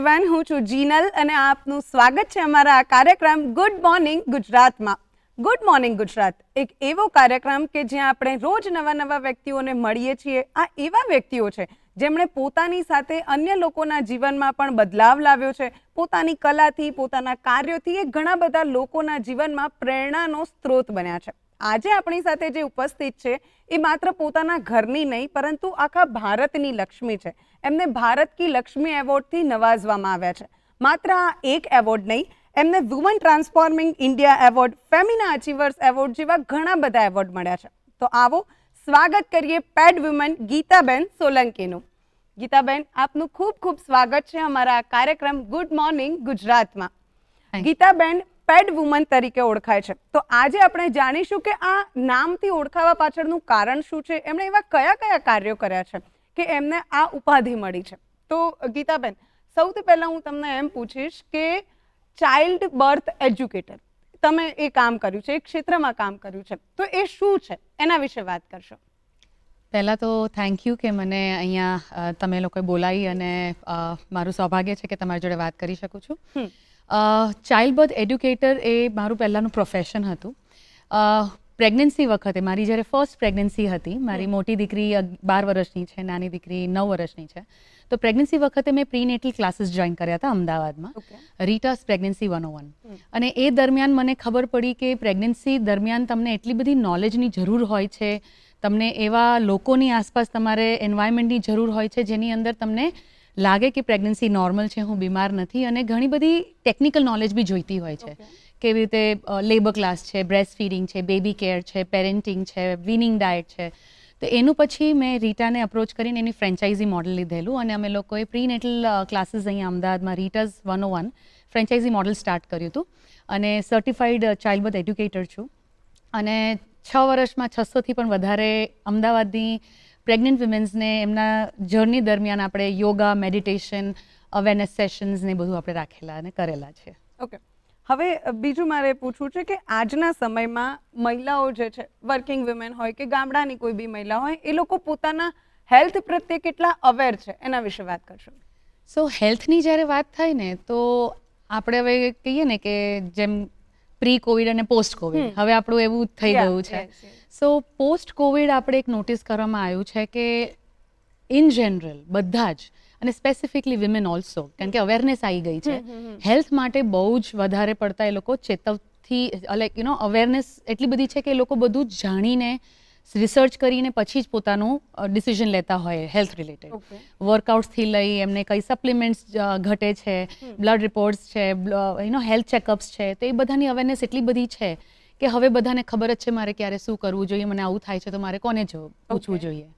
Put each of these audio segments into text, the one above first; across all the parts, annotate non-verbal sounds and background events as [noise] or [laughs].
Everyone હું છું જીનલ અને આપનું સ્વાગત છે અમારા આ કાર્યક્રમ ગુડ મોર્નિંગ ગુજરાતમાં. ગુડ મોર્નિંગ ગુજરાત, એક એવો કાર્યક્રમ કે જ્યાં આપણે રોજ નવા નવા વ્યક્તિઓને મળીએ છીએ. આ એવા વ્યક્તિઓ છે જેમણે પોતાની સાથે અન્ય લોકોના જીવનમાં પણ બદલાવ લાવ્યો છે. પોતાની કલાથી, પોતાના કાર્યોથી એ ઘણા બધા લોકોના જીવનમાં પ્રેરણાનો સ્ત્રોત બન્યા છે. આજે આપણી સાથે જે ઉપસ્થિત છે એ માત્ર પોતાના ઘરની નહીં પરંતુ આખા ભારતની લક્ષ્મી છે. એમને ભારત કી લક્ષ્મી એવોર્ડથી નવાજવામાં આવ્યા છે. માત્ર આ એક એવોર્ડ નહીં એમને woman transforming India award Femina achievers award જેવા ઘણા બધા એવોર્ડ મળ્યા છે. તો આવો સ્વાગત કરીએ પેડ વુમન ગીતાબેન સોલંકીનું. ગીતાબેન આપનું ખૂબ ખૂબ સ્વાગત છે અમારા કાર્યક્રમ ગુડ મોર્નિંગ ગુજરાતમાં. ગીતાબેન પેડ વુમન તરીકે ઓળખાય છે. તો આજે આપણે જાણીશું કે આ નામથી ઓળખાવા પાછળનું કારણ શું છે? એમણે એવા કયા કયા કાર્યો કર્યા છે કે એમને આ ઉપાધિ મળી છે? તો ગીતાબેન સૌથી પહેલાં હું તમને એમ પૂછીશ કે ચાઇલ્ડ બર્થ એજ્યુકેટર તમે એ કામ કર્યું છે એ ક્ષેત્રમાં કામ કર્યું છે. તો એ શું છે? એના વિશે વાત કરશો. પહેલાં તો થેન્ક યુ કે મને અહીંયા તમે લોકોએ બોલાવી અને મારું સૌભાગ્ય છે કે તમારી જોડે વાત કરી શકું છું. ચાઇલ્ડ બર્થ એડ્યુકેટર એ મારું પહેલાંનું પ્રોફેશન હતું. પ્રેગ્નન્સી વખતે મારી જ્યારે ફર્સ્ટ પ્રેગ્નન્સી હતી મારી મોટી દીકરી બાર વર્ષની છે નાની દીકરી નવ વર્ષની છે. તો પ્રેગ્નન્સી વખતે મેં પ્રીનેટલ ક્લાસીસ જોઈન કર્યા હતા અમદાવાદમાં. રીટાસ પ્રેગ્નન્સી વન વન અને એ દરમિયાન મને ખબર પડી કે પ્રેગ્નન્સી દરમિયાન તમને એટલી બધી નોલેજની જરૂર હોય છે. તમને એવા લોકોની આસપાસ તમારે એન્વાયરમેન્ટની જરૂર હોય છે જેની અંદર તમને લાગે કે પ્રેગ્નન્સી નોર્મલ છે હું બીમાર નથી અને ઘણી બધી ટેકનિકલ નોલેજ બી જોઈતી હોય છે. કેવી રીતે લેબર ક્લાસ છે બ્રેસ્ટ ફીડિંગ છે બેબી કેર છે પેરેન્ટિંગ છે વિનિંગ ડાયટ છે. તો એનું પછી મેં રીટાને અપ્રોચ કરીને એની ફ્રેન્ચાઇઝી મોડલ લીધેલું અને અમે લોકોએ પ્રીનેટલ ક્લાસીસ અહીંયા અમદાવાદમાં Rita's one o one franchise model start કર્યું હતું. અને સર્ટિફાઈડ ચાઇલ્ડબર્થ એડ્યુકેટર છું. અને છ વર્ષમાં છસોથી પણ વધારે અમદાવાદની પ્રેગ્નન્ટ વિમેન્સને એમના જર્ની દરમિયાન આપણે યોગા મેડિટેશન અવેરનેસ સેશન્સ ને બધું આપણે રાખેલા અને કરેલા છે. ઓકે હવે બીજું મારે પૂછવું છે કે આજના સમયમાં મહિલાઓ જે છે વર્કિંગ વુમેન હોય કે ગામડાની કોઈ બી મહિલા હોય એ લોકો પોતાના હેલ્થ પ્રત્યે કેટલા અવેર છે? એના વિશે વાત કરશો. સો હેલ્થની જ્યારે વાત થાય ને તો આપણે હવે કહીએ ને કે જેમ પ્રી કોવિડ અને પોસ્ટ કોવિડ હવે આપણું એવું થઈ ગયું છે. સો પોસ્ટ કોવિડ આપણે એક નોટિસ કરવામાં આવ્યું છે કે ઇન જનરલ બધા જ અને સ્પેસિફિકલી વિમેન ઓલ્સો કારણ કે અવેરનેસ આવી ગઈ છે. હેલ્થ માટે બહુ જ વધારે પડતા એ લોકો ચેતવથી લાઈક યુ નો અવેરનેસ એટલી બધી છે કે એ લોકો બધું જાણીને રિસર્ચ કરીને પછી જ પોતાનું ડિસિઝન લેતા હોય હેલ્થ રિલેટેડ વર્કઆઉટ્સથી લઈ એમને કઈ સપ્લિમેન્ટ્સ ઘટે છે બ્લડ રિપોર્ટ્સ છે યુ નો હેલ્થ ચેકઅપ્સ છે તો એ બધાની અવેરનેસ એટલી બધી છે કે હવે બધાને ખબર જ છે મારે ક્યારે શું કરવું જોઈએ મને આવું થાય છે તો મારે કોને જો પૂછવું જોઈએ.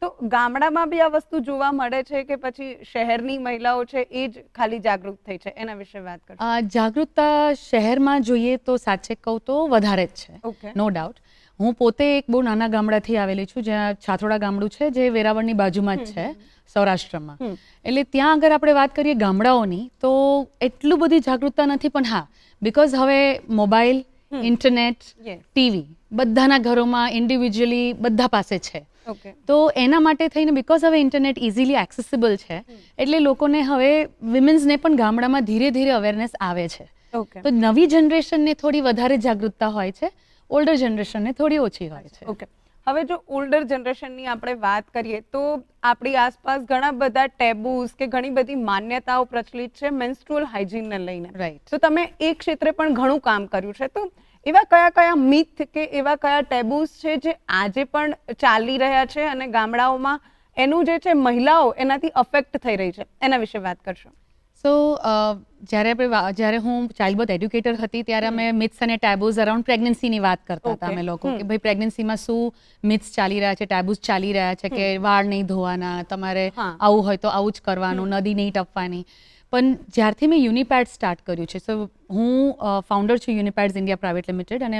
તો ગામડામાં બી આ વસ્તુ જોવા મળે છે કે પછી શહેરની મહિલાઓ છે એ જ ખાલી જાગૃત થઈ છે? એના વિશે વાત કરો જાગૃતતા શહેરમાં જોઈએ તો સાચે કહું તો વધારે જ છે. નો ડાઉટ હું પોતે એક બહુ નાના ગામડાથી આવેલી છું જ્યાં છાથોડા ગામડું છે જે વેરાવળની બાજુમાં જ છે સૌરાષ્ટ્રમાં. એટલે ત્યાં અગર આપણે વાત કરીએ ગામડાઓની તો એટલું બધી જાગૃતતા નથી પણ હા બિકોઝ હવે મોબાઈલ ઇન્ટરનેટ ટીવી બધાના ઘરોમાં ઇન્ડિવિજ્યુઅલી બધા પાસે છે. તો એના માટે થઈને બિકોઝ હવે ઇન્ટરનેટ ઇઝીલી એક્સેસિબલ છે એટલે લોકોને હવે વિમેન્સને પણ ગામડામાં ધીરે ધીરે અવેરનેસ આવે છે. તો નવી જનરેશનને થોડી વધારે જાગૃતતા હોય છે ઓલ્ડર જનરેશનને થોડી ઓછી હોય છે. ઓકે હવે જો ઓલ્ડર જનરેશનની આપણે વાત કરીએ તો આપણી આસપાસ ઘણા બધા ટેબુસ કે ઘણી બધી માન્યતાઓ પ્રચલિત છે મેન્સ્ટ્રુઅલ હાઇજીનને લઈને. રાઈટ તો તમે એ ક્ષેત્રે પણ ઘણું કામ કર્યું છે. તો એવા કયા કયા મિથ કે એવા કયા ટેબુસ છે જે આજે પણ ચાલી રહ્યા છે અને ગામડાઓમાં એનું જે છે મહિલાઓ એનાથી અફેક્ટ થઈ રહી છે? એના વિશે વાત કરશો. સો જ્યારે આપણે જ્યારે હું ચાઇલ્ડ બર્થ એડ્યુકેટર હતી ત્યારે અમે મિથ્સ અને ટેબુઝ અરાઉન્ડ પ્રેગ્નન્સીની વાત કરતા હતા અમે લોકો કે ભાઈ પ્રેગ્નન્સીમાં શું મિથ્સ ચાલી રહ્યા છે ટેબુઝ ચાલી રહ્યા છે કે વાળ નહીં ધોવાના તમારે આવું હોય તો આવું જ કરવાનું નદી નહીં ટપવાની. પણ જ્યારથી મેં યુનિપેડ સ્ટાર્ટ કર્યું છે સો હું ફાઉન્ડર છું યુનિપેડ્સ ઇન્ડિયા પ્રાઇવેટ લિમિટેડ અને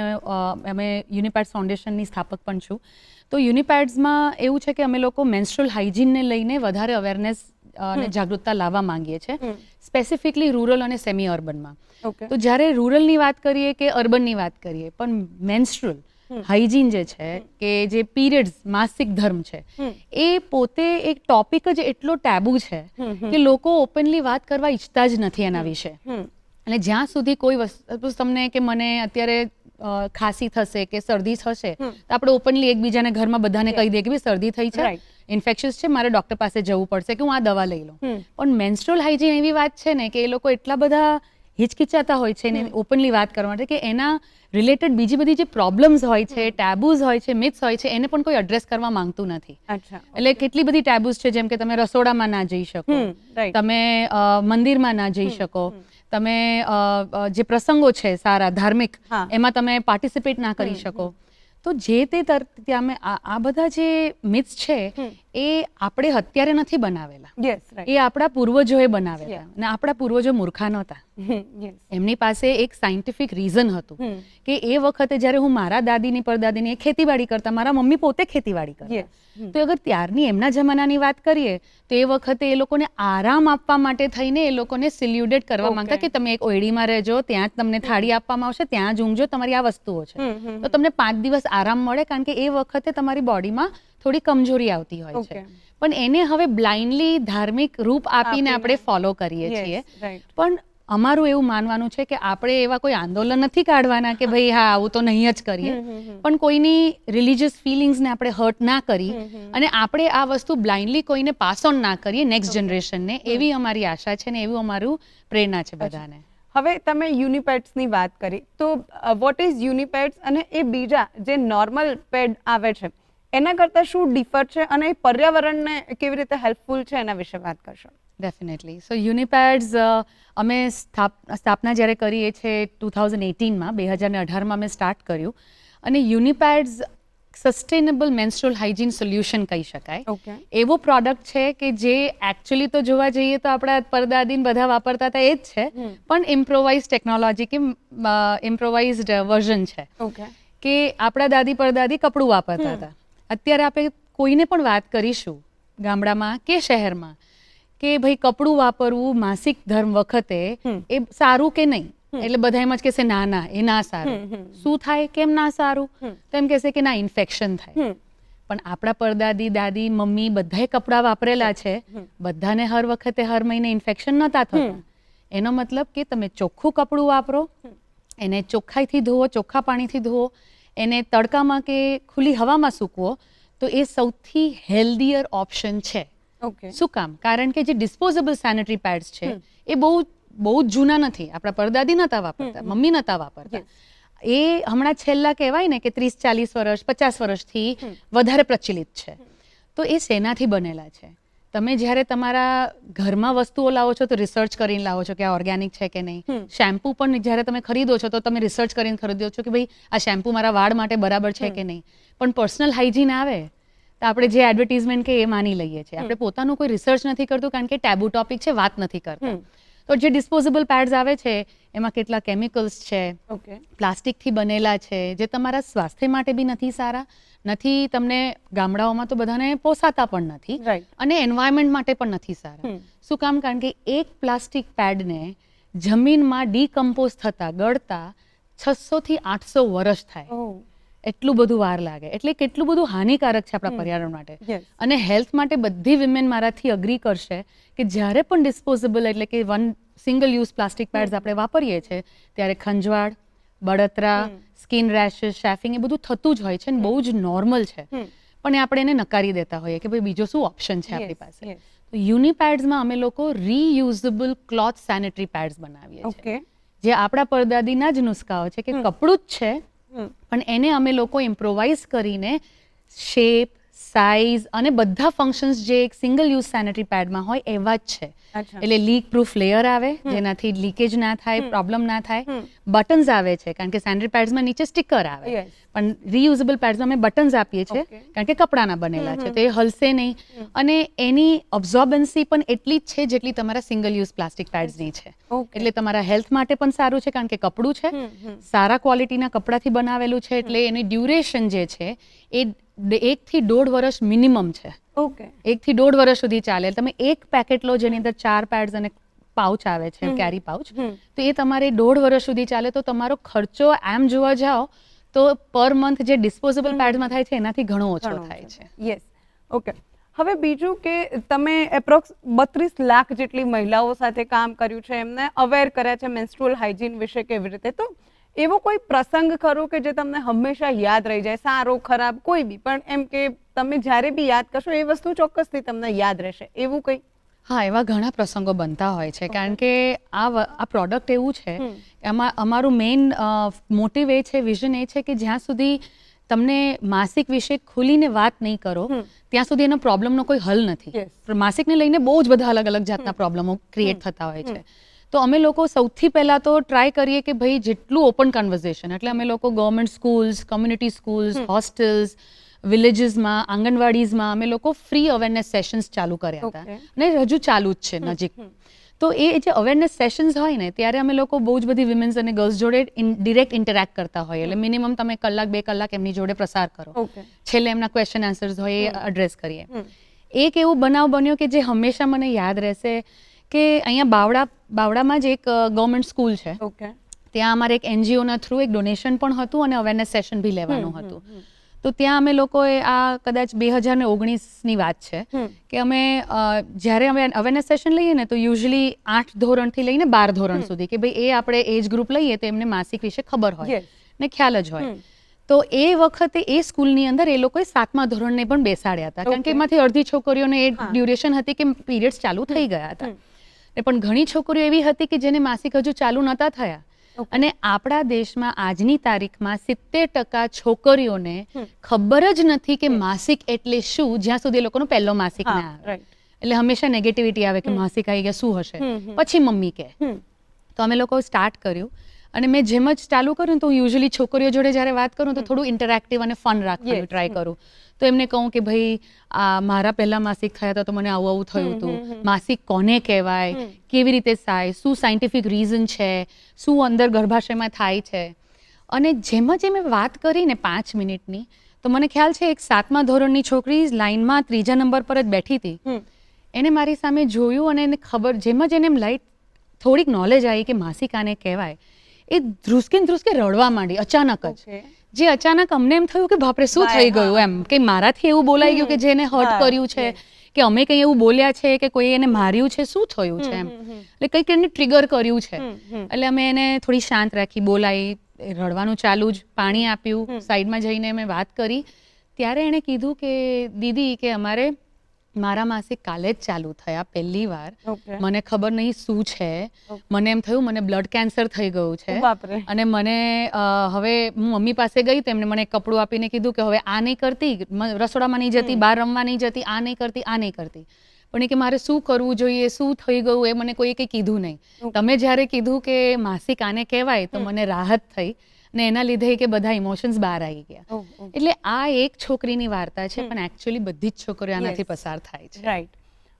અમે યુનિપેડ્સ ફાઉન્ડેશનની સ્થાપક પણ છું. તો યુનિપેડ્સમાં એવું છે કે અમે લોકો મેન્સ્ટ્રલ હાઇજીનને લઈને વધારે અવેરનેસ અને જાગૃતતા લાવવા માંગીએ છીએ. સ્પેસિફિકલી રૂરલ અને સેમી અર્બનમાં તો જ્યારે રૂરલની વાત કરીએ કે અર્બનની વાત કરીએ પણ મેન્સ્ટ્રુઅલ હાઇજીન જે છે કે જે પીરિયડ્સ માસિક ધર્મ છે એ પોતે એક ટોપિક જ એટલો ટેબુ છે. કે લોકો ઓપનલી વાત કરવા ઈચ્છતા જ નથી એના વિશે. અને જ્યાં સુધી કોઈ વસ્તુ તમને કે મને અત્યારે ખાંસી થશે કે શરદી થશે તો આપણે ઓપનલી એકબીજાને ઘરમાં બધાને કહી દઈએ કે ભાઈ શરદી થઈ છે. Right. ઇન્ફેક્શન્સ છે મારે ડોક્ટર પાસે જવું પડશે કે હું આ દવા લઈ લઉં. પણ મેન્સ્ટ્રોલ હાઇજીન એવી વાત છે ને કે એ લોકો એટલા બધા હિચકિચાતા હોય છે ને ઓપનલી વાત કરવા માટે કે એના રિલેટેડ બીજી બધી જે પ્રોબ્લેમ્સ હોય છે ટેબુઝ હોય છે મિથ્સ હોય છે એને પણ કોઈ એડ્રેસ કરવા માંગતું નથી. એટલે કેટલી બધી ટેબુઝ છે જેમ કે તમે રસોડામાં ના જઈ શકો તમે મંદિરમાં ના જઈ શકો તમે જે પ્રસંગો છે સારા ધાર્મિક એમાં તમે પાર્ટિસિપેટ ના કરી શકો. તો જે તે ત્યાં આ બધા જે મિથ્સ છે. એ આપણે અત્યારે નથી બનાવેલા. એ આપણા પૂર્વજોએ બનાવેલા. અને આપણા પૂર્વજો મૂર્ખા નહોતા. [laughs] એમની પાસે એક સાયન્ટિફિક રીઝન હતું કે એ વખતે જ્યારે હું મારા દાદીની પરદાદીની ખેતીવાડી કરતા મારા મમ્મી પોતે ખેતીવાડી કરતા. તો અગર ત્યારની એમના જમાનાની વાત કરીએ તો એ વખતે એ લોકોને આરામ આપવા માટે થઈને એ લોકોને સિલ્યુડેટ કરવા માંગતા કે તમે એક ઓયડીમાં રહેજો ત્યાં જ તમને થાળી આપવામાં આવશે ત્યાં જ ઊંઘજો તમારી આ વસ્તુઓ છે. તો તમને પાંચ દિવસ આરામ મળે કારણ કે એ વખતે તમારી બોડીમાં થોડી કમજોરી આવતી હોય છે. પણ એને હવે બ્લાઇન્ડલી ધાર્મિક રૂપ આપીને. આપણે ફોલો કરીએ છીએ. પણ અમારું એવું માનવાનું છે કે આપણે એવા કોઈ આંદોલન નથી કાઢવાના કે ભાઈ હા આવું તો નહીં જ કરીએ. પણ કોઈની રિલિજિયસ ફિલિંગ્સને આપણે હર્ટ ના કરી. અને આપણે આ વસ્તુ બ્લાઇન્ડલી કોઈને પાસ ઓન ના કરીએ નેક્સ્ટ જનરેશનને એવી અમારી આશા છે ને એવું અમારું પ્રેરણા છે બધાને. હવે તમે યુનિપેડ્સની વાત કરી. તો વોટ ઇઝ યુનિપેડ્સ અને એ બીજા જે નોર્મલ પેડ આવે છે એના કરતાં શું ડિફર છે અને પર્યાવરણને કેવી રીતે હેલ્પફુલ છે એના વિશે વાત કરશો? ડેફિનેટલી સો યુનિપેડ્સ અમે સ્થાપના જ્યારે કરીએ છીએ ટુ થાઉઝન્ડ એટીનમાં બે હજાર અઢારમાં અમે સ્ટાર્ટ કર્યું. અને Unipads sustainable menstrual hygiene solution કહી શકાય. એવો પ્રોડક્ટ છે કે જે એકચ્યુઅલી તો જોવા જઈએ તો આપણા પરદાદીન બધા વાપરતા હતા એ જ છે પણ ઇમ્પ્રોવાઇઝ ટેકનોલોજી કે ઇમ્પ્રોવાઇઝડ વર્ઝન છે. કે આપણા દાદી પરદાદી કપડું વાપરતા હતા. અત્યારે આપણે કોઈને પણ વાત કરીશું ગામડામાં કે શહેરમાં કે ભાઈ કપડું વાપરવું માસિક ધર્મ વખતે એ સારું કે નહીં? એટલે બધા એમ જ કહેશે ના ના એ ના સારું. શું થાય? કેમ ના સારું? તો એમ કહેશે કે ના ઇન્ફેક્શન થાય. પણ આપણા પરદાદી દાદી મમ્મી બધાએ કપડાં વાપરેલા છે. બધાને હર વખતે હર મહિને ઇન્ફેક્શન નતા થતા. એનો મતલબ કે તમે ચોખ્ખું કપડું વાપરો એને ચોખ્ખાઈથી ધોવો ચોખ્ખા પાણીથી ધોવો એને તડકામાં કે ખુલ્લી હવામાં સૂકવો તો એ સૌથી હેલ્ધીયર ઓપ્શન છે. ઓકે શું કામ? કારણ કે જે ડિસ્પોઝેબલ સેનેટરી પેડ્સ છે એ બહુ બહુ જ જૂના નથી. આપણા પરદાદી નહોતા વાપરતા મમ્મી નહોતા વાપરતા. એ હમણાં છેલ્લા કહેવાય ને કે ત્રીસ ચાલીસ વર્ષ પચાસ વર્ષથી વધારે પ્રચલિત છે. તો એ શેનાથી બનેલા છે. તમે જ્યારે તમારા ઘરમાં વસ્તુઓ લાવો છો તો રિસર્ચ કરીને લાવો છો કે આ ઓર્ગેનિક છે કે નહીં. શેમ્પૂ પણ જ્યારે તમે ખરીદો છો તો તમે રિસર્ચ કરીને ખરીદો છો કે ભાઈ આ શેમ્પૂ મારા વાળ માટે બરાબર છે કે નહીં. પણ પર્સનલ હાઇજીન આવે તો આપણે જે એડવર્ટીઝમેન્ટ કે એ માની લઈએ છીએ. આપણે પોતાનું કોઈ રિસર્ચ નથી કરતું કારણ કે ટેબુ ટોપિક છે વાત નથી કરતા. તો જે ડિસ્પોઝેબલ પેડ્સ આવે છે એમાં કેટલા કેમિકલ્સ છે ઓકે પ્લાસ્ટિકથી બનેલા છે જે તમારા સ્વાસ્થ્ય માટે બી નથી સારા નથી તમને ગામડાઓમાં તો બધાને પોસાતા પણ નથી અને એન્વાયરમેન્ટ માટે પણ નથી સારા. શું કામ? કારણ કે એક પ્લાસ્ટિક પેડને જમીનમાં ડીકમ્પોઝ થતા ગળતા છસો થી આઠસો વર્ષ થાય. ઓ એટલું બધું વાર લાગે. એટલે કેટલું બધું હાનિકારક છે આપણા પર્યાવરણ માટે. અને હેલ્થ માટે બધી વિમેન મારાથી અગ્રી કરશે કે જ્યારે પણ ડિસ્પોઝેબલ એટલે કે one single use plastic pads આપણે વાપરીએ છીએ ત્યારે ખંજવાળ બળતરા સ્કિન રેશિસ શેફિંગ એ બધું થતું જ હોય છે અને બહુ જ નોર્મલ છે. પણ એ આપણે એને નકારી દેતા હોઈએ કે ભાઈ બીજો શું ઓપ્શન છે આપણી પાસે. તો યુનિપેડ્સમાં અમે લોકો રીયુઝેબલ ક્લોથ સેનેટરી પેડ્સ બનાવીએ છીએ. જે આપણા પરદાદીના જ નુસ્ખાઓ છે કે કપડું જ છે. પણ એને અમે લોકો ઇમ્પ્રોવાઇઝ કરીને શેપ સાઇઝ અને બધા ફંક્શન્સ જે એક સિંગલ યુઝ સેનેટરી પેડમાં હોય એવા જ છે. એટલે લીક પ્રૂફ લેયર આવે જેનાથી લીકેજ ના થાય પ્રોબ્લેમ ના થાય. બટન્સ આવે છે કારણ કે સેનેટરી પેડ્સમાં નીચે સ્ટીકર આવે. પણ રીયુઝેબલ પેડ્સમાં અમે બટન્સ આપીએ છીએ કારણ કે કપડાના બનેલા છે તો એ હલશે નહીં. અને એની ઓબ્ઝોર્બન્સી પણ એટલી જ છે જેટલી તમારા સિંગલ યુઝ પ્લાસ્ટિક પેડ્સની છે એટલે તમારા હેલ્થ માટે પણ સારું છે કારણ કે કપડું છે. સારા ક્વોલિટીના કપડાથી બનાવેલું છે એટલે એની ડ્યુરેશન જે છે એ એકથી દોઢ વર્ષ મિનિમમ છે. ઓકે. એકથી દોઢ વર્ષ સુધી ચાલે. તમે એક પેકેટ લો જેની અંદર ચાર પેડ્સ અને પાઉચ આવે છે કેરી પાઉચ તો એ તમારે દોઢ વર્ષ સુધી ચાલે. તો તમારો ખર્ચો એમ જોવા જાઓ તો પર મંથ જે ડિસ્પોઝેબલ પેડ્સમાં થાય છે એનાથી ઘણો ઓછો થાય છે. યસ ઓકે હવે બીજું કે તમે એપ્રોક્સ બત્રીસ લાખ જેટલી મહિલાઓ સાથે કામ કર્યું છે એમને અવેર કર્યા છે મેન્સ્ટ્રુઅલ હાઇજીન વિશે કેવી રીતે? તો એવો કોઈ પ્રસંગ ખરો કે જે તમને હંમેશા યાદ રહી જાય સારો ખરાબ કોઈ બી? પણ એમ કે તમે જ્યારે બી યાદ કરશો એ વસ્તુ ચોક્કસથી તમને યાદ રહેશે. એવું કંઈ? હા એવા ઘણા પ્રસંગો બનતા હોય છે. કારણ કે આ આ પ્રોડક્ટ એવું છે. એમાં અમારું મેઇન મોટિવ એ છે વિઝન એ છે કે જ્યાં સુધી તમને માસિક વિશે ખુલીને વાત નહીં કરો ત્યાં સુધી એનો પ્રોબ્લેમનો કોઈ હલ નથી. માસિકને લઈને બહુ જ બધા અલગ અલગ જાતના પ્રોબ્લેમો ક્રિએટ થતા હોય છે. તો અમે લોકો સૌથી પહેલાં તો ટ્રાય કરીએ કે ભાઈ જેટલું ઓપન કન્વર્ઝેશન એટલે અમે લોકો government schools community schools hostels વિલેજીસમાં આંગણવાડીઝમાં અમે લોકો ફ્રી અવેરનેસ સેશન્સ ચાલુ કર્યા હતા. અને હજુ ચાલુ જ છે નજીક. તો એ જે અવેરનેસ સેશન્સ હોય ને ત્યારે અમે લોકો બહુ જ બધી વિમેન્સ અને ગર્લ્સ જોડે ડિરેક્ટ ઇન્ટરેક્ટ કરતા હોઈએ એટલે મિનિમમ તમે કલાક બે કલાક એમની જોડે પ્રસાર કરો. છેલ્લે એમના ક્વેશ્ચન આન્સર્સ હોય એ એડ્રેસ કરીએ. એક એવો બનાવ બન્યો કે જે હંમેશા મને યાદ રહેશે. કે અહીંયા બાવડા બાવડામાં જ એક ગવર્મેન્ટ સ્કૂલ છે. ઓકે. ત્યાં અમારે એક એનજીઓના થ્રુ એક ડોનેશન પણ હતું અને અવેરનેસ સેશન બી લેવાનું હતું. તો ત્યાં અમે લોકોએ આ કદાચ બે હજાર ને ઓગણીસની વાત છે કે અમે જ્યારે અમે અવેરનેસ સેશન લઈએ ને તો યુઝલી આઠ ધોરણથી લઈને બાર ધોરણ સુધી કે ભાઈ એ આપણે એજ ગ્રુપ લઈએ તો એમને માસિક વિશે ખબર હોય ને ખ્યાલ જ હોય. તો એ વખતે એ સ્કૂલની અંદર એ લોકોએ સાતમા ધોરણને પણ બેસાડ્યા હતા. કારણ કે એમાંથી અડધી છોકરીઓને એ ડ્યુરેશન હતી કે પીરિયડ્સ ચાલુ થઈ ગયા હતા. ને પણ ઘણી છોકરીઓ એવી હતી કે જેને માસિક હજુ ચાલુ નહોતા થયા. અને આપણા દેશમાં આજની તારીખમાં સિત્તેર ટકા છોકરીઓને ખબર જ નથી કે માસિક એટલે શું જ્યાં સુધી એ લોકોનો પહેલો માસિક ના આવે. એટલે હંમેશા નેગેટિવિટી આવે કે માસિક આવી ગયા શું હશે. પછી મમ્મી કે તો અમે લોકો સ્ટાર્ટ કર્યું. અને મેં જેમ જ ચાલુ કર્યું તો તો યુઝ્યુઅલી છોકરીઓ જોડે જ્યારે વાત કરું તો થોડું ઇન્ટરેક્ટિવ અને ફન રાખવાનું ટ્રાય કરું. તો એમને કહું કે ભાઈ આ મારા પહેલા માસિક થયા હતા તો મને આવું આવું થયું હતું. માસિક કોને કહેવાય? કેવી રીતે થાય? શું સાયન્ટિફિક રીઝન છે? શું અંદર ગર્ભાશયમાં થાય છે? અને જેમ જ મેં વાત કરી ને પાંચ મિનિટની તો મને ખ્યાલ છે એક સાતમા ધોરણની છોકરી લાઇનમાં ત્રીજા નંબર પર જ બેઠી હતી. એને મારી સામે જોયું અને એને ખબર જેમ જ એને લાઈટ થોડીક નોલેજ આવી કે માસિક આને કહેવાય એ ધ્રુસકે ધ્રુસકે રડવા માંડી અચાનક જ. જે અચાનક અમને એમ થયું કે બાપરે શું થઈ ગયું એમ? કે મારાથી એવું બોલાઈ ગયું કે જેને હર્ટ કર્યું છે કે અમે કંઈ એવું બોલ્યા છે કે કોઈ એને માર્યું છે શું થયું છે એમ? એટલે કંઈક એને ટ્રિગર કર્યું છે. એટલે અમે એને થોડી શાંત રાખી બોલાઈ રડવાનું ચાલુ જ પાણી આપ્યું. સાઈડમાં જઈને મેં વાત કરી. ત્યારે એણે કીધું કે દીદી કે અમારે મારા માસિક કાલે જ ચાલુ થયા પહેલી વાર. મને ખબર નહીં શું છે. મને એમ થયું મને બ્લડ કેન્સર થઈ ગયું છે. અને મને હવે હું મમ્મી પાસે ગઈ તેમણે મને કપડું આપીને કીધું કે હવે આ નહીં કરતી રસોડામાં નહીં જતી બહાર રમવા નહીં જતી આ નહીં કરતી આ નહીં કરતી. પણ એ કે મારે શું કરવું જોઈએ શું થઈ ગયું એ મને કોઈએ કંઈ કીધું નહીં. તમે જ્યારે કીધું કે માસિક આને કહેવાય તો મને રાહત થઈ. ને એના લીધે કે બધા ઇમોશન્સ બહાર આવી ગયા. એટલે આ એક છોકરીની વાર્તા છે પણ એકચ્યુઅલી બધી જ છોકરીઓ આનાથી પસાર થાય છે. રાઈટ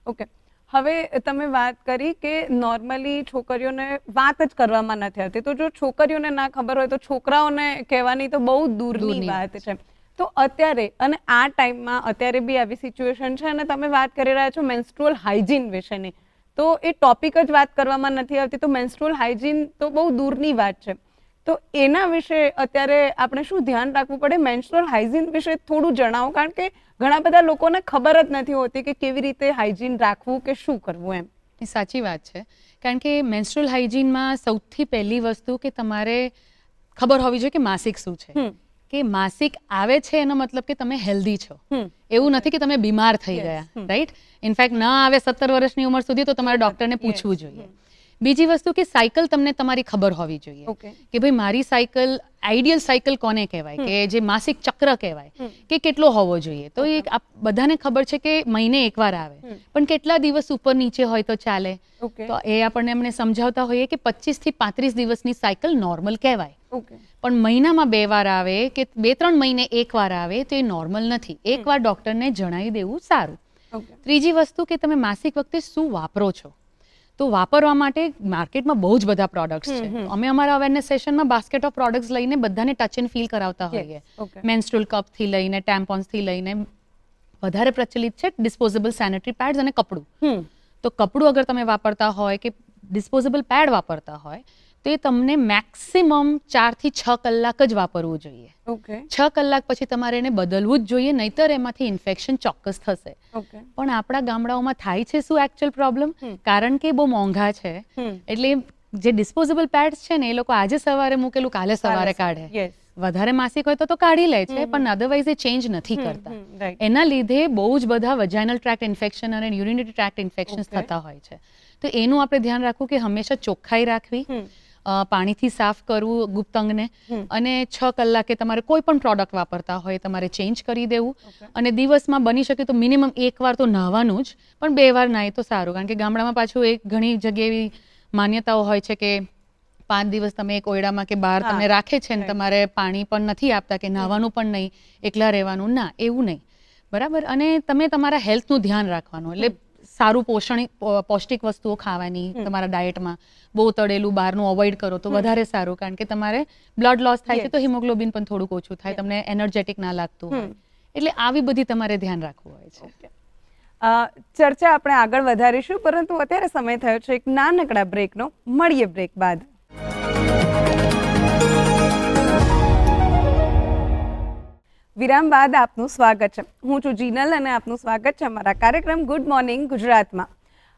ઓકે હવે તમે વાત કરી કે નોર્મલી છોકરીઓને વાત જ કરવામાં નથી આવતી. તો જો છોકરીઓને ના ખબર હોય તો છોકરાઓને કહેવાની તો બહુ દૂરની દૂરની વાત છે. તો અત્યારે અને આ ટાઈમમાં અત્યારે બી આવી સિચ્યુએશન છે અને તમે વાત કરી રહ્યા છો મેન્સ્ટ્રુઅલ હાઇજીન વિશેની. તો એ ટોપિક જ વાત કરવામાં નથી આવતી. તો મેન્સ્ટ્રુઅલ હાઇજીન તો બહુ દૂરની વાત છે. તો એના વિશે અત્યારે આપણે શું ધ્યાન રાખવું પડે? મેન્સ્ટ્રલ હાઇજીન વિશે થોડું જણાવો કારણ કે ઘણા બધા લોકોને ખબર જ નથી હોતી કે કેવી રીતે હાઇજીન રાખવું કે શું કરવું એમ. એ સાચી વાત છે. કારણ કે મેન્સ્ટ્રલ હાઇજીનમાં સૌથી પહેલી વસ્તુ કે તમારે ખબર હોવી જોઈએ કે માસિક શું છે. કે માસિક આવે છે એનો મતલબ કે તમે હેલ્ધી છો. એવું નથી કે તમે બીમાર થઈ ગયા રાઈટ ઇનફેક્ટ ન આવે સત્તર વર્ષની ઉંમર સુધી તો તમારે ડોક્ટરને પૂછવું જોઈએ. બીજી વસ્તુ કે સાયકલ તમને તમારી ખબર હોવી જોઈએ. કે ભાઈ મારી સાયકલ આઈડિયલ સાયકલ કોને કહેવાય? કે જે માસિક ચક્ર કહેવાય? કે કેટલો હોવો જોઈએ? તો એ બધાને ખબર છે કે મહિને એકવાર આવે. પણ કેટલા દિવસ ઉપર નીચે હોય તો ચાલે? તો એ આપણને એમને સમજાવતા હોઈએ કે પચીસથી પાંત્રીસ દિવસની સાયકલ નોર્મલ કહેવાય. પણ મહિનામાં બે વાર આવે કે બે ત્રણ મહિને એક વાર આવે તો એ નોર્મલ નથી. એકવાર ડોક્ટરને જણાવી દેવું સારું. ત્રીજી વસ્તુ કે તમે માસિક વખતે શું વાપરો છો? તો વાપરવા માટે માર્કેટમાં બહુ જ બધા પ્રોડક્ટ્સ છે. અમે અમારા અવેરનેસ સેશનમાં બાસ્કેટ ઓફ પ્રોડક્ટ્સ લઈને બધાને ટચ એન્ડ ફીલ કરાવતા હોઈએ. મેન્સ્ટ્રુઅલ કપથી લઈને ટેમ્પોન્સથી લઈને વધારે પ્રચલિત છે ડિસ્પોઝેબલ સેનેટરી પેડ્સ અને કપડું. તો કપડું અગર તમે વાપરતા હોય કે ડિસ્પોઝેબલ પેડ વાપરતા હોય તો તમને મેક્સિમમ ચારથી છ કલાક જ વાપરવું જોઈએ. ઓકે. છ કલાક પછી તમારે એને બદલવું જ જોઈએ નહીતર એમાંથી ઇન્ફેક્શન ચોક્કસ થશે. પણ આપણા ગામડાઓમાં થાય છે શું એકચ્યુઅલ પ્રોબ્લેમ કારણ કે બહુ મોંઘા છે. એટલે જે ડિસ્પોઝેબલ પેડ્સ છે ને એ લોકો આજે સવારે મૂકેલું કાલે સવારે કાઢે. વધારે માસિક હોય તો તો કાઢી લે છે પણ અધરવાઇઝ એ ચેન્જ નથી કરતા. એના લીધે બહુ જ બધા વજાઇનલ ટ્રેક્ટ ઇન્ફેક્શન અને યુરિનરી ટ્રેક્ટ ઇન્ફેક્શન થતા હોય છે. તો એનું આપણે ધ્યાન રાખવું કે હંમેશા ચોખ્ખાઈ રાખવી. પાણીથી સાફ કરવું ગુપ્તંગને. અને છ કલાકે તમારે કોઈ પણ પ્રોડક્ટ વાપરતા હોય તમારે ચેન્જ કરી દેવું. અને દિવસમાં બની શકે તો મિનિમમ એક વાર તો નહાવાનું જ પણ બે વાર નાહે તો સારું. કારણ કે ગામડામાં પાછું એક ઘણી જગ્યાએ એવી માન્યતાઓ હોય છે કે પાંચ દિવસ તમે એક ઓયડામાં કે બહાર. તમને રાખે છે ને તમારે પાણી પણ નથી આપતા કે નહાવાનું પણ નહીં એકલા રહેવાનું ના એવું નહીં. બરાબર? અને તમે તમારા હેલ્થનું ધ્યાન રાખવાનું. એટલે સારું પોષણ પૌષ્ટિક વસ્તુઓ ખાવાની તમારા ડાયટમાં. બહુ તળેલું બહારનું અવોઇડ કરો તો વધારે સારું કારણ કે તમારે બ્લડ લોસ થાય છે તો હિમોગ્લોબિન પણ થોડુંક ઓછું થાય તમને એનર્જેટિક ના લાગતું હોય. એટલે આવી બધી તમારે ધ્યાન રાખવું હોય છે. ચર્ચા આપણે આગળ વધારીશું પરંતુ અત્યારે સમય થયો છે એક નાનકડા બ્રેકનો મળીએ બ્રેક બાદ. વિરામ બાદ આપનું સ્વાગત છે. હું છું જીનલ અને આપનું સ્વાગત છે અમારા કાર્યક્રમ ગુડ મોર્નિંગ ગુજરાતમાં.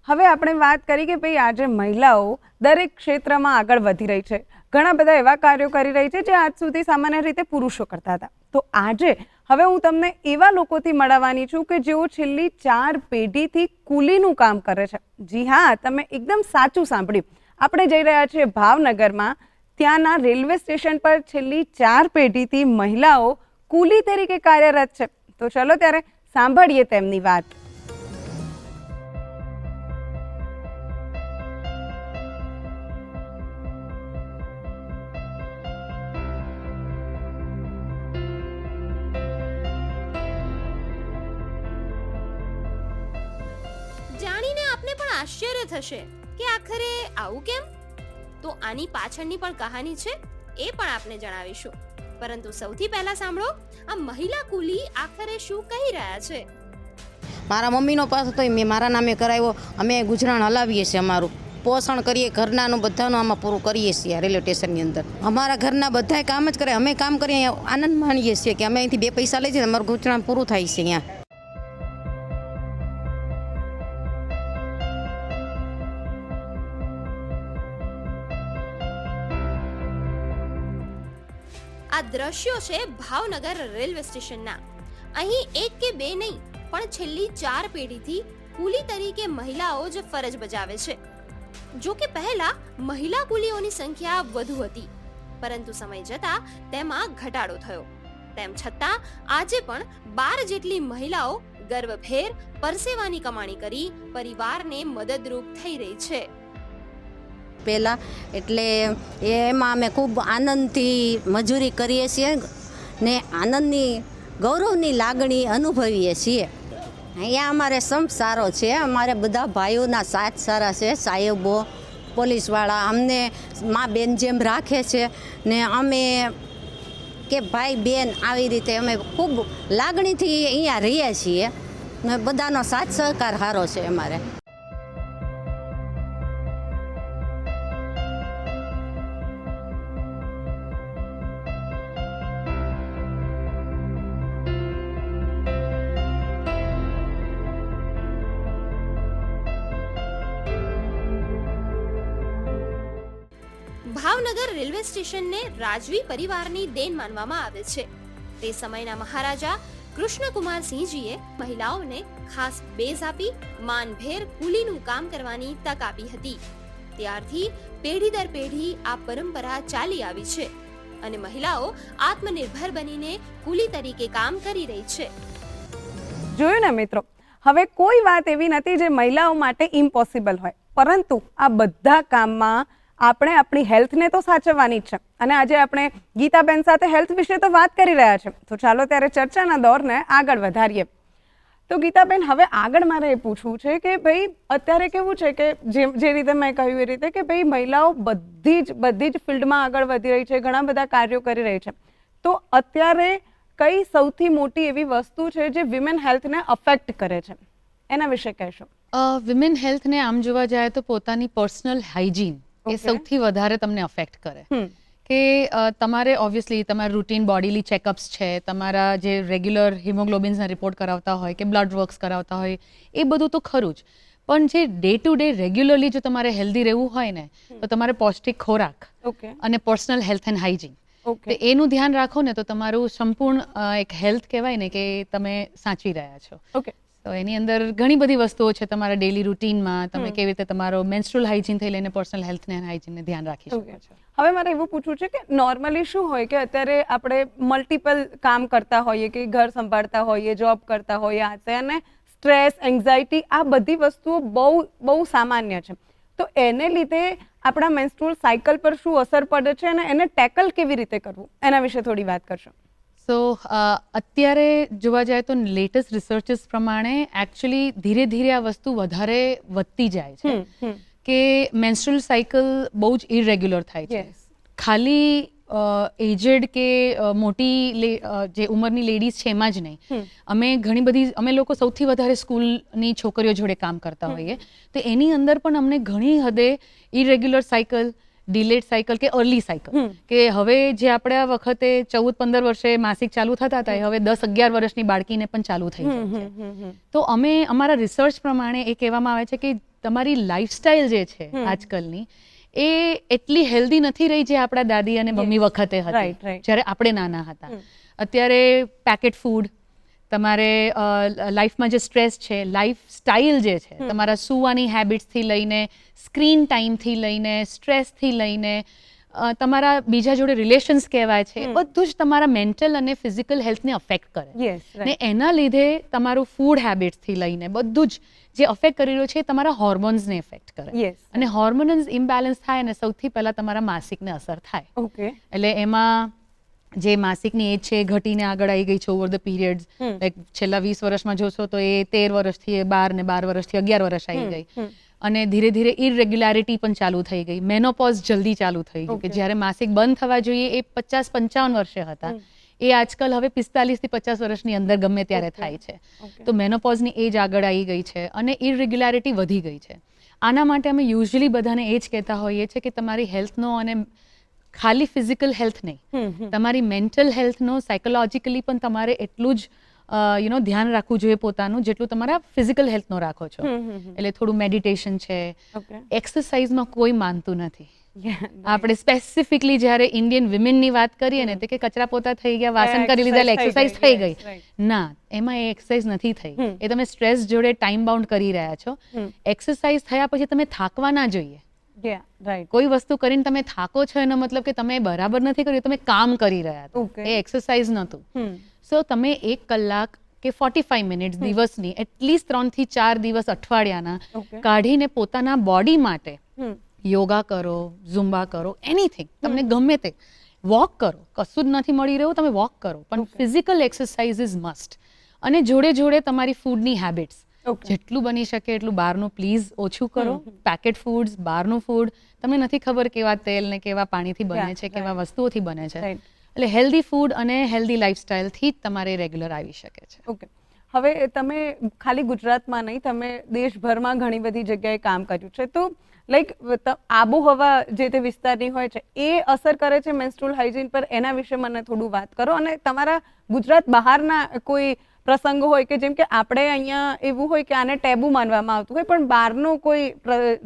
હવે આપણે વાત કરી કે ભાઈ આજે મહિલાઓ દરેક ક્ષેત્રમાં આગળ વધી રહી છે. ઘણા બધા એવા કાર્યો કરી રહી છે જે આજ સુધી સામાન્ય રીતે પુરુષો કરતા હતા. તો આજે હવે હું તમને એવા લોકોથી મળવાની છું કે જેઓ છેલ્લી ચાર પેઢીથી કુલીનું કામ કરે છે. જી હા, તમે એકદમ સાચું સાંભળ્યું. આપણે જઈ રહ્યા છીએ ભાવનગરમાં. ત્યાંના રેલવે સ્ટેશન પર છેલ્લી ચાર પેઢીથી મહિલાઓ કુલી તરીકે કાર્યરત છે. તો ચલો ત્યારે સાંભળીએ તેમની વાત. જાણીને આપને પણ આશ્ચર્ય થશે કે આખરે આવું કેમ? તો આની પાછળની પણ કહાની છે, એ પણ આપને જણાવીશું. પરંતુ સૌથી પહેલા સાંભળો, આ મહિલા કુલી આખરે શું કહી રહ્યા છે? મારા મમ્મીનો પાસ હતો મેં મારા નામે કરાવ્યો. અમે ગુજરાન હલાવીએ છીએ અમારું. પોષણ કરીએ, ઘરનાનું બધાનું આમાં પૂરું કરીએ છીએ રેલવે સ્ટેશનની અંદર. અમારા ઘરના બધાય કામ જ કરે. અમે કામ કરીએ આનંદ માણીએ છીએ કે અમે અહીંથી બે પૈસા લઈ જઈએ અમારું ગુજરાન પૂરું થાય છે અહીંયા. દ્રશ્યો છે ભાવનગર રેલવે સ્ટેશનના. અહીં એક કે બે નહીં, પણ છેલ્લી ચાર પેઢીથી કુલી તરીકે મહિલાઓ જ ફરજ બજાવે છે. જો કે પહેલા મહિલા કુલીઓની સંખ્યા વધુ હતી, પરંતુ સમય જતાં તેમાં ઘટાડો થયો. તેમ છતાં, આજે પણ બાર જેટલી મહિલાઓ ગર્વભેર પરસેવાની કમાણી કરી પરિવારને મદદરૂપ થઈ રહી છે. પહેલાં. એટલે એમાં અમે ખૂબ આનંદથી મજૂરી કરીએ છીએ ને આનંદની, ગૌરવની લાગણી અનુભવીએ છીએ. અહીંયા અમારે સંપ સારો છે. અમારે બધા ભાઈઓના સાથ સારા છે. સાહેબો, પોલીસવાળા, અમને મા બેન જેમ રાખે છે ને અમે કે ભાઈ બેન આવી રીતે અમે ખૂબ લાગણીથી અહીંયા રહીએ છીએ ને બધાનો સાથ સહકાર સારો છે અમારે. સ્ટેશનને રાજવી પરિવારની દેન માનવામાં આવે છે. તે સમયના મહારાજા કૃષ્ણકુમાર સિંહજીએ મહિલાઓને ખાસ બેઝ આપી માનભેર કુલીનું કામ કરવાની તક આપી હતી. ત્યારથી પેઢી દર પેઢી આ પરંપરા ચાલી આવી છે અને મહિલાઓ આત્મનિર્ભર બનીને કુલી તરીકે કામ કરી રહી છે. જોયું ને મિત્રો, હવે કોઈ વાત એવી નથી જે મહિલાઓ માટે ઇમ્પોસિબલ હોય. પરંતુ આ બધા કામમાં આપણે આપણી હેલ્થને તો સાચવવાની જ છે. અને આજે આપણે ગીતાબેન સાથે હેલ્થ વિશે તો વાત કરી રહ્યા છે. તો ચાલો ત્યારે ચર્ચાના દોરને આગળ વધારીએ. તો ગીતાબેન, હવે આગળ મારે એ પૂછવું છે કે ભાઈ, અત્યારે કેવું છે કે જે જે રીતે મેં કહ્યું એ રીતે કે ભાઈ, મહિલાઓ બધી જ બધી જ ફિલ્ડમાં આગળ વધી રહી છે, ઘણા બધા કાર્યો કરી રહી છે. તો અત્યારે કઈ સૌથી મોટી એવી વસ્તુ છે જે વિમેન હેલ્થને અફેક્ટ કરે છે? એના વિશે કહેશો. વિમેન હેલ્થને આમ જોવા જાય તો પોતાની પર્સનલ હાઇજીન એ સૌથી વધારે તમને અફેક્ટ કરે. કે તમારે ઓબ્વિયસલી તમારા રૂટીન બોડીલી ચેકઅપ્સ છે તમારા જે રેગ્યુલર હિમોગ્લોબિન્સના રિપોર્ટ કરાવતા હોય કે બ્લડ વર્ક્સ કરાવતા હોય એ બધું તો ખરું જ. પણ જે ડે ટુ ડે રેગ્યુલરલી જો તમારે હેલ્ધી રહેવું હોય ને તો તમારે પૌષ્ટિક ખોરાક અને પર્સનલ હેલ્થ એન્ડ હાઇજીન તો એનું ધ્યાન રાખો ને તો તમારું સંપૂર્ણ એક હેલ્થ કહેવાય ને કે તમે સાચવી રહ્યા છો. ઓકે તો એની અંદર ઘણી બધી વસ્તુઓ છે તમારા ડેલી રૂટીનમાં તમે કેવી રીતે તમારો મેન્સ્ટ્રુઅલ હાઇજીનથી લઈને પર્સનલ હેલ્થને હાઇજીનને ધ્યાન રાખી શકો છો. હવે મારે એવું પૂછવું છે કે નોર્મલી શું હોય કે અત્યારે આપણે મલ્ટિપલ કામ કરતા હોઈએ કે ઘર સંભાળતા હોઈએ જોબ કરતા હોઈએ આ અને સ્ટ્રેસ એન્ઝાયટી આ બધી વસ્તુઓ બહુ બહુ સામાન્ય છે. તો એને લીધે આપણા મેન્સ્ટ્રુઅલ સાયકલ પર શું અસર પડે છે અને એને ટેકલ કેવી રીતે કરવું? એના વિશે થોડી વાત કરશો. સો અત્યારે જોવા જાય તો લેટેસ્ટ રિસર્ચિસ પ્રમાણે એકચ્યુઅલી ધીરે ધીરે આ વસ્તુ વધારે વધતી જાય છે. કે મેન્સ્ટ્રલ સાયકલ બહુ જ ઇરેગ્યુલર થાય છે. ખાલી એજેડ કે મોટી જે ઉંમરની લેડીઝ છે એમાં જ નહીં. અમે ઘણી બધી અમે લોકો સૌથી વધારે સ્કૂલની છોકરીઓ જોડે કામ કરતા હોઈએ. તો એની અંદર પણ અમને ઘણી હદે ઇરેગ્યુલર સાયકલ ડિલેડ સાયકલ કે અર્લી સાયકલ. કે હવે જે આપણે આ વખતે ચૌદ પંદર વર્ષે માસિક ચાલુ થતા હતા એ હવે દસ અગિયાર વર્ષની બાળકીને પણ ચાલુ થઈ છે. તો અમે અમારા રિસર્ચ પ્રમાણે એ કહેવામાં આવે છે કે તમારી લાઈફસ્ટાઈલ જે છે આજકાલની એ એટલી હેલ્ધી નથી રહી જે આપણા દાદી અને મમ્મી વખતે હતી. જ્યારે આપણે નાના હતા. અત્યારે પેકેટ ફૂડ તમારે લાઈફમાં જે સ્ટ્રેસ છે લાઈફ સ્ટાઇલ જે છે તમારા સૂવાની હેબિટ્સથી લઈને સ્ક્રીન ટાઈમથી લઈને સ્ટ્રેસથી લઈને તમારા બીજા જોડે રિલેશન્સ કહેવાય છે બધું જ તમારા મેન્ટલ અને ફિઝિકલ હેલ્થને અફેક્ટ કરે. ને એના લીધે તમારું ફૂડ હેબિટ્સથી લઈને બધું જ જે અફેક્ટ કરી રહ્યું છે એ તમારા હોર્મોન્સને ઇફેક્ટ કરે. અને હોર્મોન્સ ઇમ્બેલેન્સ થાય અને સૌથી પહેલા તમારા માસિકને અસર થાય. ઓકે એટલે એમાં જે માસિકની એજ છે ઘટીને આગળ આવી ગઈ છે ઓવર ધ પીરિયડ. લાઈક છેલ્લા વીસ વર્ષમાં જોશો તો એ તેર વર્ષથી એ બાર ને બાર વર્ષથી અગિયાર વર્ષ આવી ગઈ. અને ધીરે ધીરે ઇરેગ્યુલારિટી પણ ચાલુ થઈ ગઈ. મેનોપોઝ જલ્દી ચાલુ થઈ ગયું કે જ્યારે માસિક બંધ થવા જોઈએ એ પચાસ પંચાવન વર્ષે હતા. એ આજકાલ હવે પિસ્તાલીસથી પચાસ વર્ષની અંદર ગમે ત્યારે થાય છે. તો મેનોપોઝની એજ આગળ આવી ગઈ છે અને ઇરેગ્યુલારિટી વધી ગઈ છે. આના માટે અમે યુઝલી બધાને એ જ કહેતા હોઈએ છીએ કે તમારી હેલ્થનો અને ખાલી ફિઝિકલ હેલ્થ નહીં. તમારી મેન્ટલ હેલ્થનો સાયકોલોજીકલી પણ તમારે એટલું જ યુ નો ધ્યાન રાખવું જોઈએ પોતાનું જેટલું તમારા ફિઝિકલ હેલ્થનો રાખો છો. એટલે થોડું મેડિટેશન છે. એક્સરસાઇઝમાં કોઈ માનતું નથી. આપણે સ્પેસિફિકલી જ્યારે ઇન્ડિયન વિમેનની વાત કરીએ ને તે કે કચરા પોતા થઈ ગયા વાસણ કરી લીધા એટલે એક્સરસાઇઝ થઈ ગઈ, ના એમાં એ એક્સરસાઇઝ નથી થઈ. એ તમે સ્ટ્રેસ જોડે ટાઈમ બાઉન્ડ કરી રહ્યા છો. એક્સરસાઇઝ થયા પછી તમે થાકવા ના જોઈએ. રાઈટ કોઈ વસ્તુ કરીને તમે થાકો છો એનો મતલબ કે તમે બરાબર નથી કર્યું તમે કામ કરી રહ્યા હતા એ એક્સરસાઇઝ નહોતું. સો તમે એક કલાક કે ફોર્ટી ફાઈવ મિનિટ્સ દિવસની એટલીસ્ટ ત્રણથી ચાર દિવસ અઠવાડિયાના કાઢીને પોતાના બોડી માટે યોગા કરો ઝુમ્બા કરો એનીથિંગ તમને ગમે તે. વોક કરો. કશું જ નથી મળી રહ્યું તમે વોક કરો. પણ ફિઝિકલ એક્સરસાઇઝ ઇઝ મસ્ટ અને જોડે જોડે તમારી ફૂડની હેબિટ્સ જેટલું બની શકે એટલું બહારનું પ્લીઝ ઓછું કરો. પેકેટ ફૂડ્સ બહારનું ફૂડ તમને નથી ખબર કેવા તેલ ને કેવા પાણીથી બને છે કેવા વસ્તુઓથી બને છે. એટલે હેલ્ધી ફૂડ અને હેલ્ધી લાઈફસ્ટાઈલથી જ તમારે રેગ્યુલર આવી શકે છે. ઓકે હવે તમે ખાલી ગુજરાતમાં નહીં તમે દેશભરમાં ઘણી બધી જગ્યાએ કામ કર્યું છે. તો લાઈક આબોહવા જે તે વિસ્તારની હોય છે એ અસર કરે છે મેન્સ્ટ્રુઅલ હાઇજીન પર? એના વિશે મને થોડું વાત કરો. અને તમારા ગુજરાત બહારના કોઈ પ્રસંગો હોય કે જેમ કે આપણે અહીંયા એવું હોય કે આને ટેબુ માનવામાં આવતું હોય, પણ બહારનું કોઈ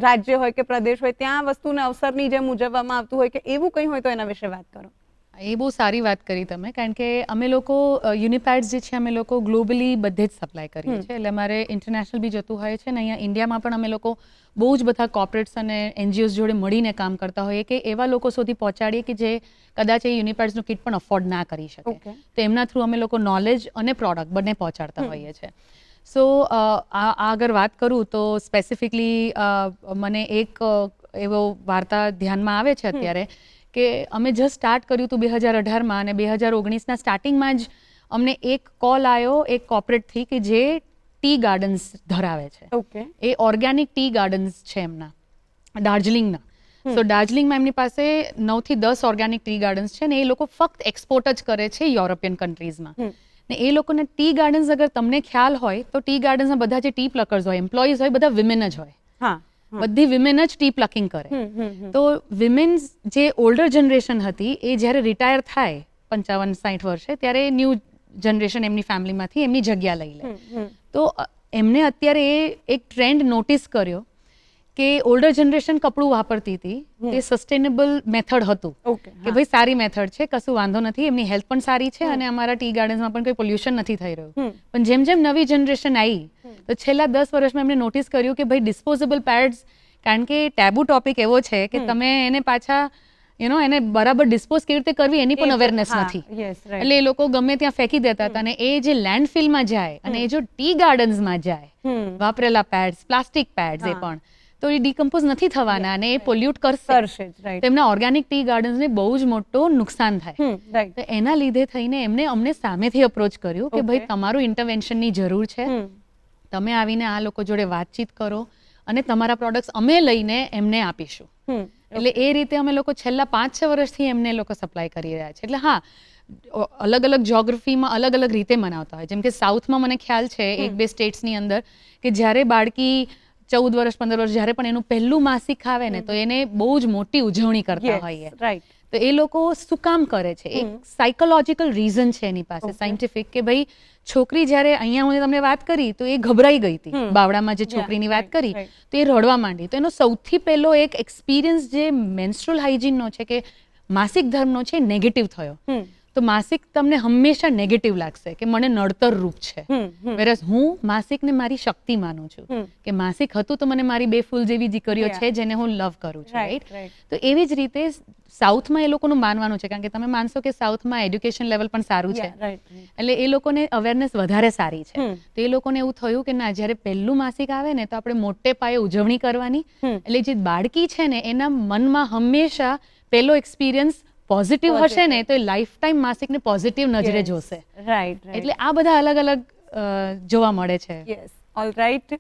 રાજ્ય હોય કે પ્રદેશ હોય, ત્યાં વસ્તુને અવસરની જેમ ઉજવવામાં આવતું હોય કે એવું કંઈ હોય તો એના વિશે વાત કરો. એ બહુ સારી વાત કરી તમે કારણ કે અમે લોકો યુનિપેડ્સ જે છે અમે લોકો ગ્લોબલી બધે જ સપ્લાય કરીએ છીએ. એટલે અમારે ઇન્ટરનેશનલ બી જતું હોય છે ને અહીંયા ઇન્ડિયામાં પણ અમે લોકો બહુ જ બધા કોર્પોરેટ્સ અને એનજીઓઝ જોડે મળીને કામ કરતા હોઈએ કે એવા લોકો સુધી પહોંચાડીએ કે જે કદાચ એ યુનિપેડ્સનું કિટ પણ અફોર્ડ ના કરી શકે. તો એમના થ્રુ અમે લોકો નોલેજ અને પ્રોડક્ટ બંને પહોંચાડતા હોઈએ છીએ. સો આ આગળ વાત કરું તો સ્પેસિફિકલી મને એક એવો વાર્તા ધ્યાનમાં આવે છે અત્યારે કે અમે જસ્ટ સ્ટાર્ટ કર્યું હતું બે હજાર અઢારમાં અને બે હજાર ઓગણીસના સ્ટાર્ટિંગમાં જ અમને એક કોલ આવ્યો એક કોર્પોરેટથી કે જે ટી ગાર્ડન્સ ધરાવે છે. ઓકે એ ઓર્ગેનિક ટી ગાર્ડન્સ છે એમના દાર્જિલિંગના. સો દાર્જિલિંગમાં એમની પાસે નવથી દસ ઓર્ગેનિક ટી ગાર્ડન્સ છે ને એ લોકો ફક્ત એક્સપોર્ટ જ કરે છે યુરોપિયન કન્ટ્રીઝમાં ને એ લોકોને ટી ગાર્ડન્સ અગર તમને ખ્યાલ હોય તો ટી ગાર્ડન્સમાં બધા જે ટી પ્લકર્સ હોય એમ્પ્લોઈઝ હોય બધા વિમેન જ હોય. હા. બધી વિમેન જ ટી પ્લકિંગ કરે. તો વિમેન્સ જે ઓલ્ડર જનરેશન હતી એ જ્યારે રિટાયર થાય પંચાવન સાઠ વર્ષે ત્યારે ન્યૂ જનરેશન એમની ફેમિલીમાંથી એમની જગ્યા લઈ લે. તો એમને અત્યારે એ એક ટ્રેન્ડ નોટિસ કર્યો કે ઓલ્ડર જનરેશન કપડું વાપરતી હતી તે સસ્ટેનેબલ મેથડ હતું. કે ભાઈ સારી મેથડ છે કશું વાંધો નથી એમની હેલ્થ પણ સારી છે અને અમારા ટી ગાર્ડન્સમાં પણ કોઈ પોલ્યુશન નથી થઈ રહ્યું. પણ જેમ જેમ નવી જનરેશન આવી તો છેલ્લા દસ વર્ષમાં એમને નોટિસ કર્યું કે ભાઈ ડિસ્પોઝેબલ પેડ્સ કારણ કે ટેબુ ટોપિક એવો છે કે તમે એને પાછા યુ નો એને બરાબર ડિસ્પોઝ કેવી રીતે કરવી એની પણ અવેરનેસ નથી. એટલે એ લોકો ગમે ત્યાં ફેંકી દેતા હતા અને એ જે લેન્ડફિલમાં જાય અને એ જો ટી ગાર્ડન્સમાં જાય વાપરેલા પેડ્સ પ્લાસ્ટિક પેડ્સ એ પણ તો એ ડિકમ્પોઝ નથી થવાના અને એ પોલ્યુટ કરશે. તેમના ઓર્ગેનિક ટી ગાર્ડન્સને બહુ જ મોટો નુકસાન થાય. રાઈટ તો એના લીધે થઈને એમને અમને સામેથી અપ્રોચ કર્યું કે ભાઈ તમારું તમારું ઇન્ટરવેન્શનની જરૂર છે. તમે આવીને આ લોકો જોડે વાતચીત કરો અને તમારા પ્રોડક્ટ્સ અમે લઈને એમને આપીશું. એટલે એ રીતે અમે લોકો છેલ્લા પાંચ છ વર્ષથી એમને લોકો સપ્લાય કરી રહ્યા છે. એટલે હા અલગ અલગ જ્યોગ્રફીમાં અલગ અલગ રીતે મનાવતા હોય. જેમ કે સાઉથમાં મને ખ્યાલ છે એક બે સ્ટેટ્સની અંદર કે જ્યારે બાળકી ચૌદ વર્ષ પંદર વર્ષ જ્યારે પણ એનું પહેલું માસિક આવે ને તો એને બહુ જ મોટી ઉજવણી કરતા હોઈએ. રાઈટ તો એ લોકો શું કામ કરે છે? એક સાયકોલોજીકલ રીઝન છે એની પાસે સાયન્ટિફિક કે ભાઈ છોકરી જ્યારે અહીંયા હું તમને વાત કરી તો એ ગભરાઈ ગઈ હતી. બાવડામાં જે છોકરીની વાત કરી તો એ રડવા માંડી. તો એનો સૌથી પહેલો એક એક્સપિરિયન્સ જે મેન્સ્ટ્રલ હાઇજીનનો છે કે માસિક ધર્મનો છે નેગેટિવ થયો. તો માસિક તમને હંમેશા નેગેટિવ લાગશે કે મને નડતર રૂપ છે. વેરસ હું માસિકને મારી શક્તિ માનું છું. કે માસિક હતું તો મને મારી બે ફૂલ જેવી દીકરીઓ છે જેને હું લવ કરું છું રાઈટ તો એવી જ રીતે સાઉથમાં એ લોકોનું માનવાનું છે. કારણ કે તમે માનશો કે સાઉથમાં એડ્યુકેશન લેવલ પણ સારું છે. એટલે એ લોકોને અવેરનેસ વધારે સારી છે. તો એ લોકોને એવું થયું કે ના જ્યારે પહેલું માસિક આવે ને તો આપણે મોટે પાયે ઉજવણી કરવાની. એટલે જે બાળકી છે ને એના મનમાં હંમેશા પહેલો એક્સપિરિયન્સ પોઝિટિવ હશે ને તો એ લાઈફ ટાઈમ માસિકને પોઝિટિવ નજરે જોશે. રાઈટ એટલે આ બધા અલગ અલગ જોવા મળે છે. યસ ઓલ રાઈટ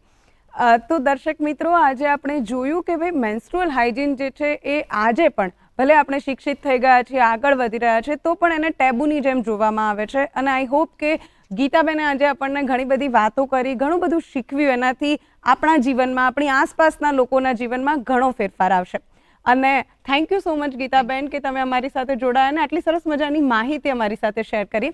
તો દર્શક મિત્રો આજે આપણે જોયું કે ભાઈ મેન્સ્ટ્રુઅલ હાઇજીન જે છે એ આજે પણ ભલે આપણે શિક્ષિત થઈ ગયા છીએ આગળ વધી રહ્યા છે તો પણ એને ટેબુની જેમ જોવામાં આવે છે. અને આઈ હોપ કે ગીતાબેને આજે આપણને ઘણી બધી વાતો કરી ઘણું બધું શીખવ્યું. એનાથી આપણા જીવનમાં આપણી આસપાસના લોકોના જીવનમાં ઘણો ફેરફાર આવશે. અને thank you so much Gitaben કે તમે અમારી સાથે જોડાયા અને આટલી સરસ મજાની માહિતી અમારી સાથે શેર કરી.